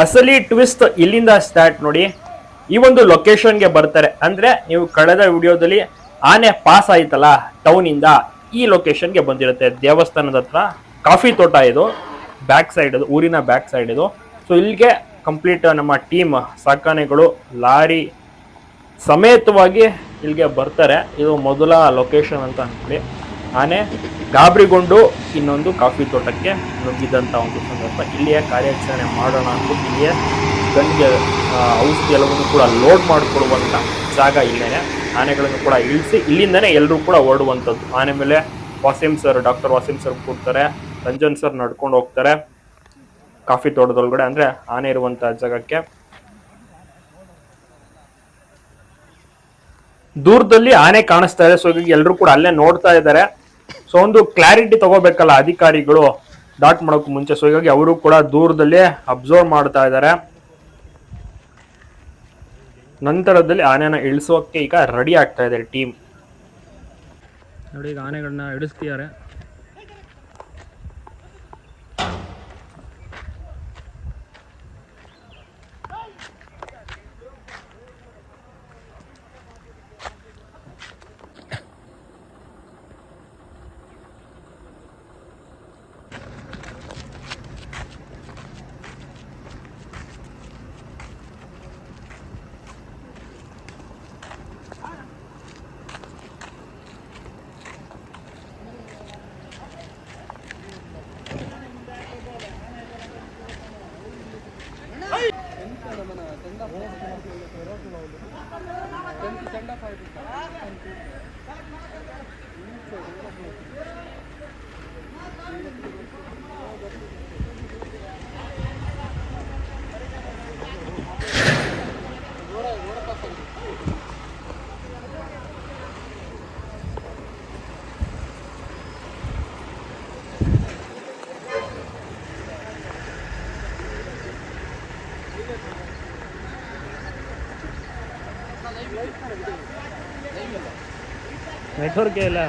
ಅಸಲಿ ಟ್ವಿಸ್ಟ್ ಇಲ್ಲಿಂದ ಸ್ಟಾರ್ಟ್ ನೋಡಿ, ಈ ಒಂದು ಲೊಕೇಶನ್ಗೆ ಬರ್ತಾರೆ. ಅಂದ್ರೆ ನೀವು ಕಳೆದ ವಿಡಿಯೋದಲ್ಲಿ ಆನೆ ಪಾಸ್ ಆಯ್ತಲ್ಲ ಟೌನ್ ಇಂದ ಈ ಲೊಕೇಶನ್ಗೆ ಬಂದಿರುತ್ತೆ. ದೇವಸ್ಥಾನದ ಹತ್ರ ಕಾಫಿ ತೋಟ ಇದು ಬ್ಯಾಕ್ ಸೈಡ್ ಇದು ಊರಿನ ಬ್ಯಾಕ್ ಸೈಡ್ ಇದು. ಸೊ ಇಲ್ಲಿಗೆ ಕಂಪ್ಲೀಟ್ ನಮ್ಮ ಟೀಮ್ ಸಾಕಾನೆಗಳು ಲಾರಿ ಸಮೇತವಾಗಿ ಇಲ್ಲಿಗೆ ಬರ್ತಾರೆ. ಇದು ಮೊದಲ ಲೊಕೇಶನ್ ಅಂತ ಅನ್ಕೊಳ್ಳಿ ಆನೆ ಗಾಬರಿಗೊಂಡು ಇನ್ನೊಂದು ಕಾಫಿ ತೋಟಕ್ಕೆ ನುಗ್ಗಿದಂಥ ಒಂದು ಸಂದರ್ಭ. ಇಲ್ಲಿಯೇ ಕಾರ್ಯಾಚರಣೆ ಮಾಡೋಣ ಅಂದ್ಬಿಟ್ಟು ಇಲ್ಲಿಯೇ ಗನ್ಗೆ ಆ, ಔಷಧಿ ಎಲ್ಲವನ್ನು ಕೂಡ ಲೋಡ್ ಮಾಡಿಕೊಡುವಂಥ ಜಾಗ ಇಲ್ಲೇನೆ. ಆನೆಗಳನ್ನು ಕೂಡ ಇಳಿಸಿ ಇಲ್ಲಿಂದನೇ ಎಲ್ಲರೂ ಕೂಡ ಓಡುವಂಥದ್ದು. ಆನೆ ಮೇಲೆ Wasim sir doctor Wasim sir ಕೂರ್ತಾರೆ Ranjan sir ನಡ್ಕೊಂಡು ಹೋಗ್ತಾರೆ ಕಾಫಿ ತೋಟದೊಳಗಡೆ. ಅಂದ್ರೆ ಆನೆ ಇರುವಂತ ಜಾಗಕ್ಕೆ ದೂರದಲ್ಲಿ ಆನೆ ಕಾಣಿಸ್ತಾ ಇದೆ. ಸೊ ಎಲ್ಲರೂ ಕೂಡ ಅಲ್ಲೇ ನೋಡ್ತಾ ಇದ್ದಾರೆ. ಸೊ ಒಂದು ಕ್ಲಾರಿಟಿ ತಗೋಬೇಕಲ್ಲ ಅಧಿಕಾರಿಗಳು ಡಾಟ್ ಮಾಡೋಕೆ ಮುಂಚೆ. ಸೊ ಹೀಗಾಗಿ ಅವರು ಕೂಡ ದೂರದಲ್ಲಿ ಅಬ್ಸರ್ವ್ ಮಾಡ್ತಾ ಇದ್ದಾರೆ. ನಂತರದಲ್ಲಿ ಆನೆನ ಇಳಿಸೋಕೆ ಈಗ ರೆಡಿ ಆಗ್ತಾ ಇದೆ ಟೀಮ್ ನೋಡಿ, ಈಗ ಆನೆಗಳನ್ನ ಇಡಿಸ್ತಿದ್ದಾರೆ ನೆಟ್ವರ್ಕ್ ಇಲ್ಲ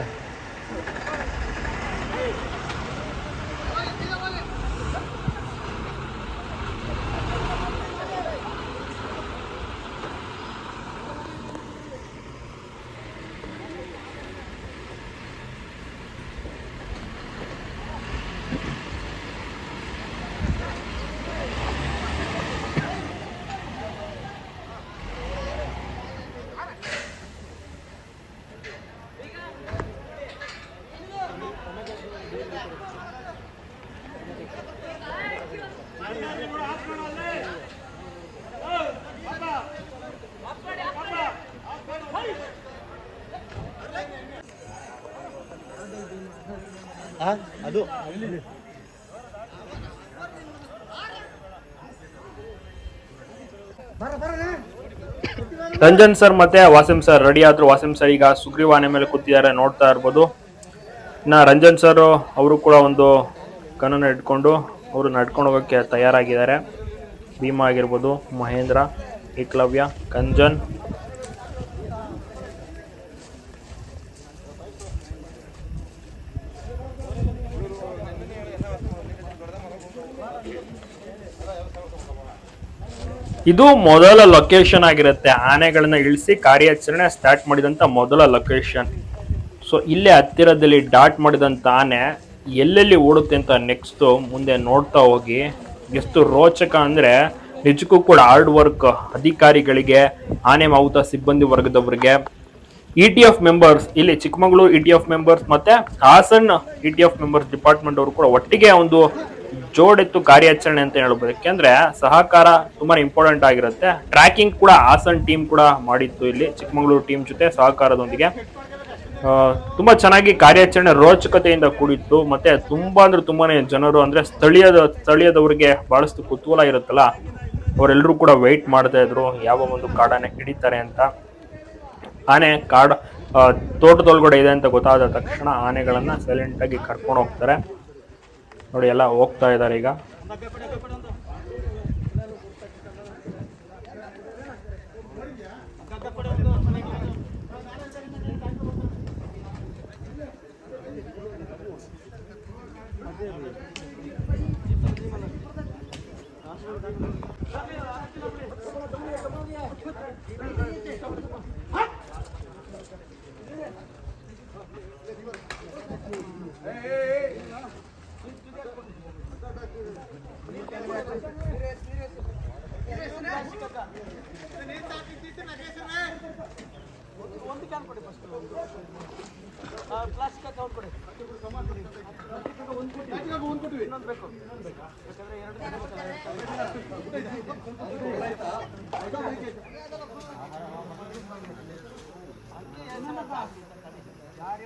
ಅದು. ರಂಜನ್ ಸರ್ ಮತ್ತೆ ವಾಸಿಂ ಸರ್, ರೆಡಿ ಆದ್ರು ವಾಸಿಂ ಸರ್ ಈಗ ಸುಗ್ರೀವಾನೆ ಮೇಲೆ ಕೂತಿದ್ದಾರೆ, ನೋಡ್ತಾ ಇರ್ಬೋದು. ಇನ್ನ ರಂಜನ್ ಸರ್ ಅವರು ಕೂಡ ಒಂದು ಕಣ್ಣನ್ನು ಇಟ್ಕೊಂಡು ಅವರು ನಡ್ಕೊಂಡು ಹೋಗೋಕೆ ತಯಾರಾಗಿದ್ದಾರೆ. ಭೀಮಾ ಆಗಿರ್ಬೋದು, ಮಹೇಂದ್ರ, ಏಕಲವ್ಯ, ಕಂಜನ್ ಇದು ಮೊದಲ ಲೊಕೇಶನ್ ಆಗಿರುತ್ತೆ. ಆನೆಗಳನ್ನ ಇಳಿಸಿ ಕಾರ್ಯಾಚರಣೆ ಸ್ಟಾರ್ಟ್ ಮಾಡಿದಂತ ಮೊದಲ ಲೊಕೇಶನ್ ಸೊ ಇಲ್ಲೇ ಹತ್ತಿರದಲ್ಲಿ ಡಾಟ್ ಮಾಡಿದಂತ ಆನೆ ಎಲ್ಲೆಲ್ಲಿ ಓಡುತ್ತೆ ಅಂತ ನೆಕ್ಸ್ಟ್ ಮುಂದೆ ನೋಡ್ತಾ ಹೋಗಿ. ಎಷ್ಟು ರೋಚಕ ಅಂದ್ರೆ ನಿಜಕ್ಕೂ ಕೂಡ ಹಾರ್ಡ್ ವರ್ಕ್ ಅಧಿಕಾರಿಗಳಿಗೆ, ಆನೆ ಮಾವುತ ಸಿಬ್ಬಂದಿ ವರ್ಗದವರಿಗೆ. ಇ ಟಿ ಎಫ್ ಮೆಂಬರ್ಸ್ ಇಲ್ಲಿ Chikkamagaluru E T F members ಮತ್ತೆ Hassan E T F members department ಅವರು ಕೂಡ ಒಟ್ಟಿಗೆ ಒಂದು ಜೋಡೆತ್ತು ಕಾರ್ಯಾಚರಣೆ ಅಂತ ಹೇಳ್ಬೋದು ಅಂದ್ರೆ ಸಹಕಾರ ತುಂಬಾ ಇಂಪಾರ್ಟೆಂಟ್ ಆಗಿರುತ್ತೆ. ಟ್ರ್ಯಾಕಿಂಗ್ ಕೂಡ ಹಾಸನ್ ಟೀಮ್ ಕೂಡ ಮಾಡಿತ್ತು ಇಲ್ಲಿ. ಚಿಕ್ಕಮಗಳೂರು ಟೀಮ್ ಜೊತೆ ಸಹಕಾರದೊಂದಿಗೆ. ತುಂಬ ಚೆನ್ನಾಗಿ ಕಾರ್ಯಾಚರಣೆ ರೋಚಕತೆಯಿಂದ ಕೂಡಿತ್ತು. ಮತ್ತೆ ತುಂಬಾ ಅಂದ್ರೆ ತುಂಬಾನೇ ಜನರು ಅಂದ್ರೆ ಸ್ಥಳೀಯದ, ಸ್ಥಳೀಯದವರಿಗೆ ಬಹಳಷ್ಟು ಕುತೂಹಲ ಇರುತ್ತಲ್ಲ. ಅವರೆಲ್ಲರೂ ಕೂಡ ವೆಯ್ಟ್ ಮಾಡ್ತಾ ಇದ್ರು. ಯಾವ ಒಂದು ಕಾಡಾನೆ ಹಿಡಿತಾರೆ ಅಂತ. ಆನೆ ಕಾಡ್ ತೋಟದೊಳಗಡೆ ಇದೆ ಅಂತ ಗೊತ್ತಾದ ತಕ್ಷಣ ಆನೆಗಳನ್ನ ಸೈಲೆಂಟ್ ಆಗಿ ಕರ್ಕೊಂಡು ಹೋಗ್ತಾರೆ. ನೋಡಿ ಎಲ್ಲ ಹೋಗ್ತಾ ಇದ್ದಾರೆ ಈಗ. ಒಂದು ಕ್ಯಾನ್ ಕೊಡಿ ಫಸ್ಟ್ ಪ್ಲಾಸ್ಟಿಕ್ ಅಕೌಂಟ್ ಕೊಡಿ ಒಂದು ಇನ್ನೊಂದು ಬೇಕು ಯಾಕಂದ್ರೆ ಎರಡು ಯಾರು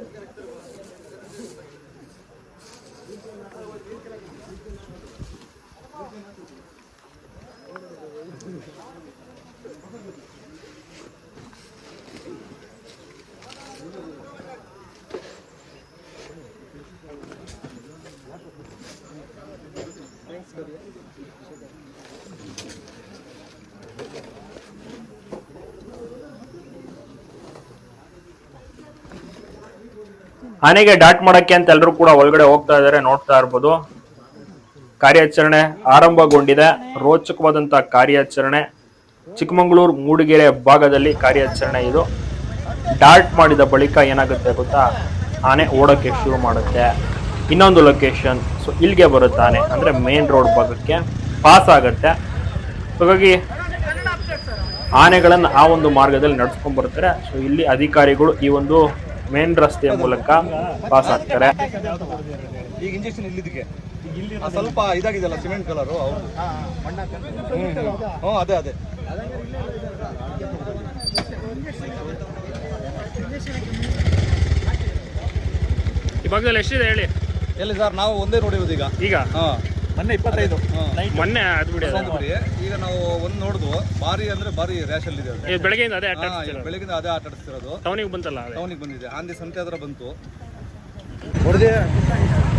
ಆನೆಗೆ ಡಾಟ್ ಮಾಡಕ್ಕೆ ಅಂತ ಎಲ್ಲರೂ ಕೂಡ ಒಳಗಡೆ ಹೋಗ್ತಾ ಇದಾರೆ ನೋಡ್ತಾ ಇರ್ಬೋದು. ಕಾರ್ಯಾಚರಣೆ ಆರಂಭಗೊಂಡಿದೆ. ರೋಚಕವಾದಂತಹ ಕಾರ್ಯಾಚರಣೆ. ಚಿಕ್ಕಮಗಳೂರು ಮೂಡಿಗೆರೆ ಭಾಗದಲ್ಲಿ ಕಾರ್ಯಾಚರಣೆ ಇದು. ಡಾರ್ಟ್ ಮಾಡಿದ ಬಳಿಕ ಏನಾಗುತ್ತೆ ಗೊತ್ತಾ? ಆನೆ ಓಡೋಕ್ಕೆ ಶುರು ಮಾಡುತ್ತೆ. ಇನ್ನೊಂದು ಲೊಕೇಶನ್ ಸೊ ಇಲ್ಲಿಗೆ ಬರುತ್ತೆ ಆನೆ, ಅಂದ್ರೆ ಮೇನ್ ರೋಡ್ ಭಾಗಕ್ಕೆ ಪಾಸ್ ಆಗುತ್ತೆ. ಹಾಗಾಗಿ ಆನೆಗಳನ್ನು ಆ ಒಂದು ಮಾರ್ಗದಲ್ಲಿ ನಡ್ಸ್ಕೊಂಡ್ ಬರ್ತಾರೆ. ಸೊ ಇಲ್ಲಿ ಅಧಿಕಾರಿಗಳು ಈ ಒಂದು ಮೇನ್ ರಸ್ತೆಯ ಮೂಲಕ ಪಾಸ್ ಆಗ್ತಾರೆ. ಈಗ ಇಂಜೆಕ್ಷನ್ ಇಲ್ಲಿದ್ದಕ್ಕೆ. ಇಲ್ಲಿ ಸ್ವಲ್ಪ ಇದಾಗಿದೆಯಲ್ಲ ಸಿಮೆಂಟ್ ಕಲರು ಹೌದು. ಹ್ಞೂ ಅದೇ ಅದೇ. ಈ ಭಾಗದಲ್ಲಿ ಎಷ್ಟಿದೆ ಹೇಳಿ? ಎಲ್ಲಿ ಸರ್? ನಾವು ಒಂದೇ ನೋಡಿರೋದು ಈಗ. ಈಗ? ಹಾಂ. ಮೊನ್ನೆ ಇಪ್ಪತ್ತೈದು. ಮೊನ್ನೆ ಅದು ಬಿಡಿ ಅದು. ಈಗ ನಾವು ಒಂದು ನೋಡಿದ್ವು ಭಾರಿ ಅಂದ್ರೆ ಭಾರಿ ರ್ಯಾಶ್ ಅಲ್ಲಿ ಇದೆ ಇದು ಬೆಳಗ್ಗೆಯಿಂದ ಅದೇ ಬೆಳಗ್ಗೆಯಿಂದ ಬೆಳಗಿಂದ ಅದೇ ಆಟ ಆಡಿಸ್ತಿರೋದು. ಟೌನಿಗೆ ಬಂತಲ್ಲ ಅದೇ? ಟೌನಿಗೆ ಬಂದಿದೆ. ಆಂದಿ ಸಂತೆ ಹತ್ರ ಬಂತು.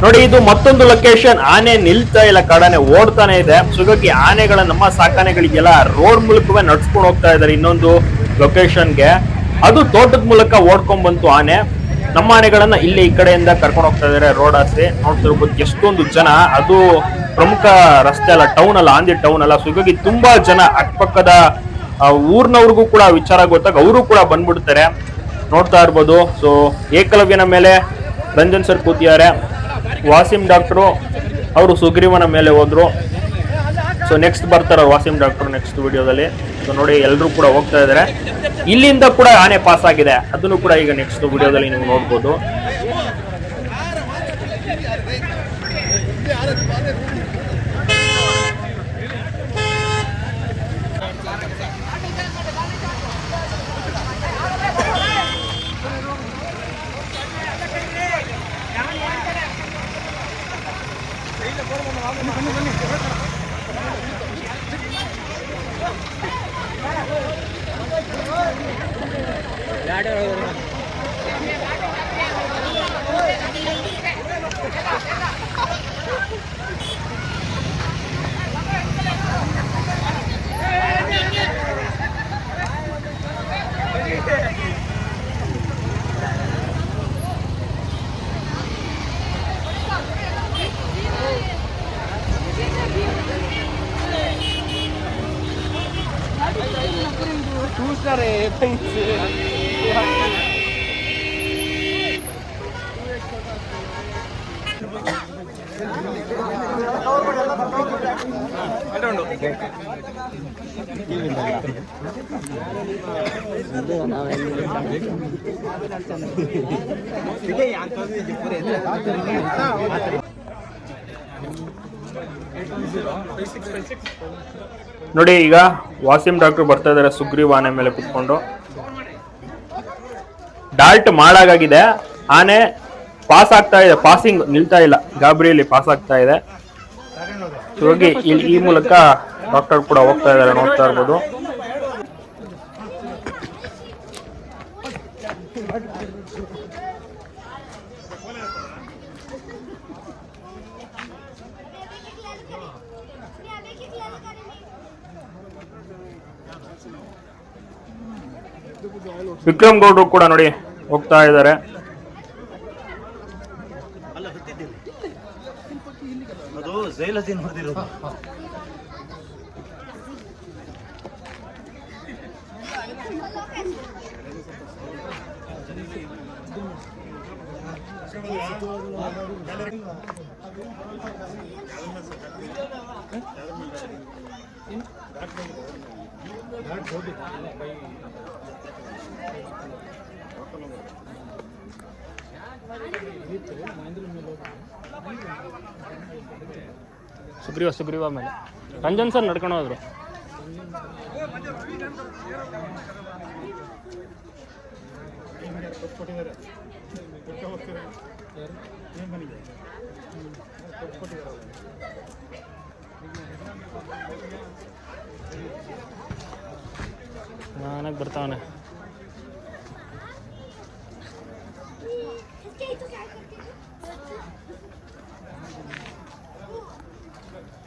ನೋಡಿ ಇದು ಮತ್ತೊಂದು ಲೊಕೇಶನ್ ಆನೆ ನಿಲ್ತಾ ಇಲ್ಲ ಕಾಡಾನೆ ಓಡ್ತಾನೆ ಇದೆ. ಸೊ ಹೀಗಾಗಿ ಆನೆಗಳ ನಮ್ಮ ಸಾಕಾನೆಗಳಿಗೆಲ್ಲ ರೋಡ್ ಮೂಲಕವೇ ನಡ್ಸ್ಕೊಂಡು ಹೋಗ್ತಾ ಇದ್ದಾರೆ ಇನ್ನೊಂದು ಲೊಕೇಶನ್ಗೆ ಅದು ತೋಟದ ಮೂಲಕ ಓಡ್ಕೊಂಡ್ ಬಂತು ಆನೆ. ನಮ್ಮ ಆನೆಗಳನ್ನ ಇಲ್ಲಿ ಈ ಕಡೆಯಿಂದ ಕರ್ಕೊಂಡು ಹೋಗ್ತಾ ಇದಾರೆ ರೋಡ್ ಆಸೆ ನೋಡ್ತಿರ್ಬೋದು ಎಷ್ಟೊಂದು ಜನ. ಅದು ಪ್ರಮುಖ ರಸ್ತೆ ಅಲ್ಲ ಟೌನ್ ಅಲ್ಲ ಆಂದಿ ಟೌನ್ ಅಲ್ಲ. ಸೊ ಹೀಗಾಗಿ ತುಂಬಾ ಜನ ಅಕ್ಕಪಕ್ಕದ ಊರ್ನವ್ರಿಗೂ ಕೂಡ ವಿಚಾರ ಗೊತ್ತಾಗ ಅವರು ಕೂಡ ಬಂದ್ಬಿಡ್ತಾರೆ. ನೋಡ್ತಾ ಇರ್ಬೋದು. ಸೊ ಏಕಲವ್ಯನ ಮೇಲೆ ರಂಜನ್ ಸರ್ ಕೂತಿದ್ದಾರೆ. ವಾಸಿಂ ಡಾಕ್ಟ್ರು ಅವರು ಸುಗ್ರೀವನ ಮೇಲೆ ಹೋದ್ರು. ಸೊ ನೆಕ್ಸ್ಟ್ ಬರ್ತಾರೆ ವಾಸಿಂ ಡಾಕ್ಟರ್ ನೆಕ್ಸ್ಟ್ ವಿಡಿಯೋದಲ್ಲಿ. ಸೊ ನೋಡಿ ಎಲ್ಲರೂ ಕೂಡ ಹೋಗ್ತಾ ಇದ್ದಾರೆ. ಇಲ್ಲಿಂದ ಕೂಡ ಆನೆ ಪಾಸ್ ಆಗಿದೆ. ಅದನ್ನು ಕೂಡ ಈಗ ನೆಕ್ಸ್ಟ್ ವಿಡಿಯೋದಲ್ಲಿ ನೀವು ನೋಡ್ಬೋದು. ನೋಡಿ, ಈಗ ವಾಸಿಂ ಡಾಕ್ಟರ್ ಬರ್ತಾ ಇದಾರೆ ಸುಗ್ರೀವ್ ಆನೆ ಮೇಲೆ ಕುತ್ಕೊಂಡು. ಡಾಲ್ಟ್ ಮಾಡಾಗಿದೆ ಆನೆ ಪಾಸ್ ಆಗ್ತಾ ಇದೆ, ಪಾಸಿಂಗ್ ನಿಲ್ತಾ ಇಲ್ಲ, ಗಾಬರಿಯಲ್ಲಿ ಪಾಸ್ ಆಗ್ತಾ ಇದೆ. ಹೋಗಿ ಇಲ್ಲಿ ಈ ಮೂಲಕ ಡಾಕ್ಟರ್ ಕೂಡ ಹೋಗ್ತಾ ಇದಾರೆ ನೋಡ್ತಾ ಇರ್ಬೋದು. ವಿಕ್ರಮ್ ಗೌಡ್ರು ಕೂಡ ನೋಡಿ ಹೋಗ್ತಾ ಇದ್ದಾರೆ. किलो तीन भरती रोटी महेंद्र में लोग ಸುಗ್ರೀವ ಸುಗ್ರೀವ ಮೇಲೆ. ರಂಜನ್ ಸರ್ ನಡ್ಕೊಂಡು ಹೋದ್ರು. ನಾನಾಗ ಬರ್ತಾವನೆ.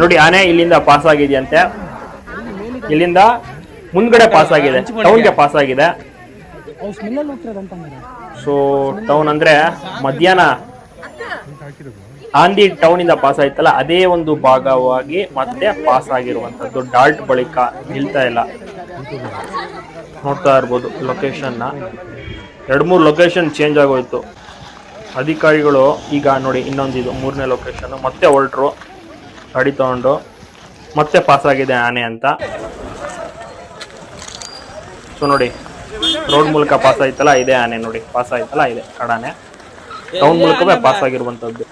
ನೋಡಿ ಆನೆ ಇಲ್ಲಿಂದ ಪಾಸ್ ಆಗಿದೆಯಂತೆ. ಇಲ್ಲಿಂದ ಮುಂದ್ಗಡೆ ಪಾಸ್ ಆಗಿದೆ. ಟೌನ್ಗೆ ಪಾಸ್ ಆಗಿದೆ. ಸೊ ಟೌನ್ ಅಂದ್ರೆ ಮಧ್ಯಾಹ್ನ ಆಂದಿ ಟೌನ್ ಇಂದ ಪಾಸ್ ಆಯ್ತಲ್ಲ ಅದೇ ಒಂದು ಭಾಗವಾಗಿ ಮತ್ತೆ ಪಾಸ್ ಆಗಿರುವಂತದ್ದು ಡಾಲ್ಟ್ ಬಳಿಕ ನಿಲ್ತಾ ಇಲ್ಲ. ನೋಡ್ತಾ ಇರ್ಬೋದು ಲೊಕೇಶನ್ನ. ಎರಡ್ ಮೂರು ಲೊಕೇಶನ್ ಚೇಂಜ್ ಆಗೋಯ್ತು. ಅಧಿಕಾರಿಗಳು ಈಗ ನೋಡಿ ಇನ್ನೊಂದು ಇದು ಮೂರನೇ ಲೊಕೇಶನ್ ಮತ್ತೆ ಹೊರಟ್ರು. ಗಾಡಿ ತಗೊಂಡು. ಮತ್ತೆ ಪಾಸ್ ಆಗಿದೆ ಆನೆ ಅಂತ. ಸೊ ನೋಡಿ ರೋಡ್ ಮೂಲಕ ಪಾಸ್ ಆಯ್ತಲ್ಲ, ಇದೆ ಆನೆ ನೋಡಿ. ಪಾಸ್ ಆಯ್ತಲ್ಲ, ಇದೆ ಕಡಾನೆ. ಟೌನ್ ಮೂಲಕವೇ ಪಾಸ್ ಆಗಿರುವಂತದ್ದು